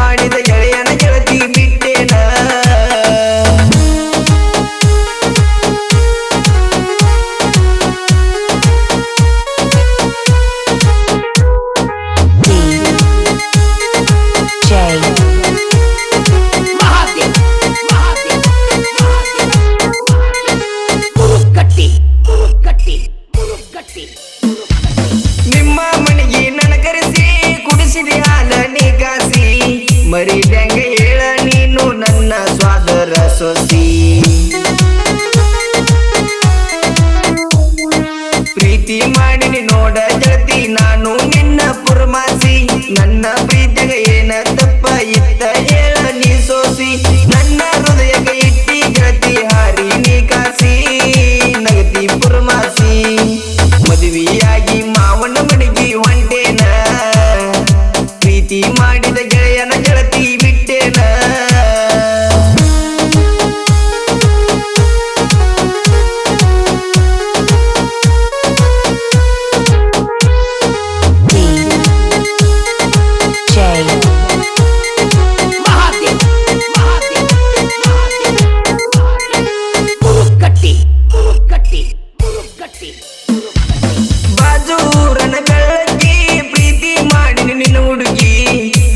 மானித esos días.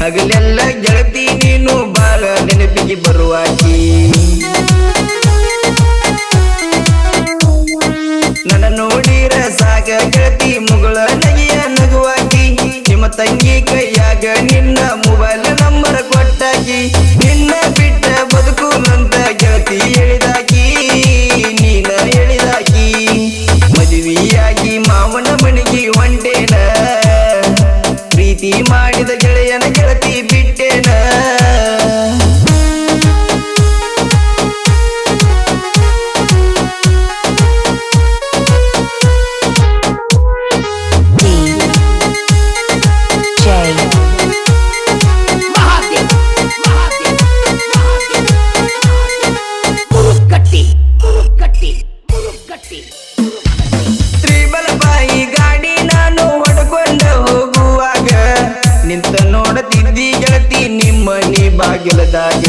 ಹಗಲೆಲ್ಲ ಗೆಳತಿ ನೀನು ಬಾಳ ನೆನಪಿಗೆ ಬರುವಾಕಿ ನನ್ನ ನೋಡಿರ ಸಾಗ ಗೆಳತಿ ಮುಗಳ ನಗೆಯ ನಗುವಾಕಿ ನಿಮ್ಮ ತಂಗಿ ಕೈಯಾಗ ನಿನ್ನ ಮೊಬೈಲ್ ನಂಬರ್ ಕೊಟ್ಟಾಕಿ ನಿನ್ನ ಬಿಟ್ಟ ಬದುಕು ನಂತ ಗೆಳತಿ ಹೇಳಿದಾಕಿ ತ್ರಿಬಲ ಬಾಯಿ ಗಾಡಿ ನಾನು ಹೊಡ್ಕೊಂಡ ಹೋಗುವಾಗ ನಿಂತ ನೋಡತಿದ್ದಿ ಗೆಳತಿ ನಿಮ್ಮನಿ ಬಾಗಿಲದಾಗ.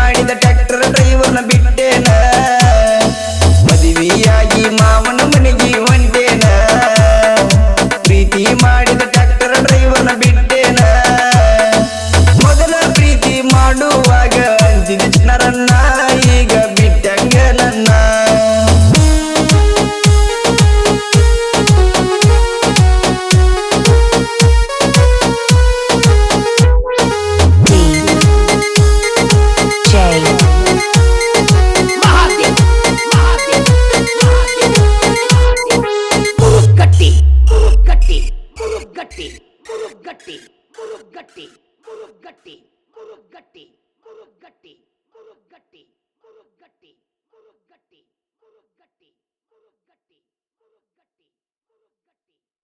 ಮಾಡಿದ ಟ್ರ್ಯಾಕ್ಟರ್ ಡ್ರೈವರ್ನ ಬಿಟ್ಟೇನ? ಮದುವೆಯಾಗಿ ಮಾವನ ಮನೆಗೆ ಒಂದೇನ ಪ್ರೀತಿ ಮಾಡಿದ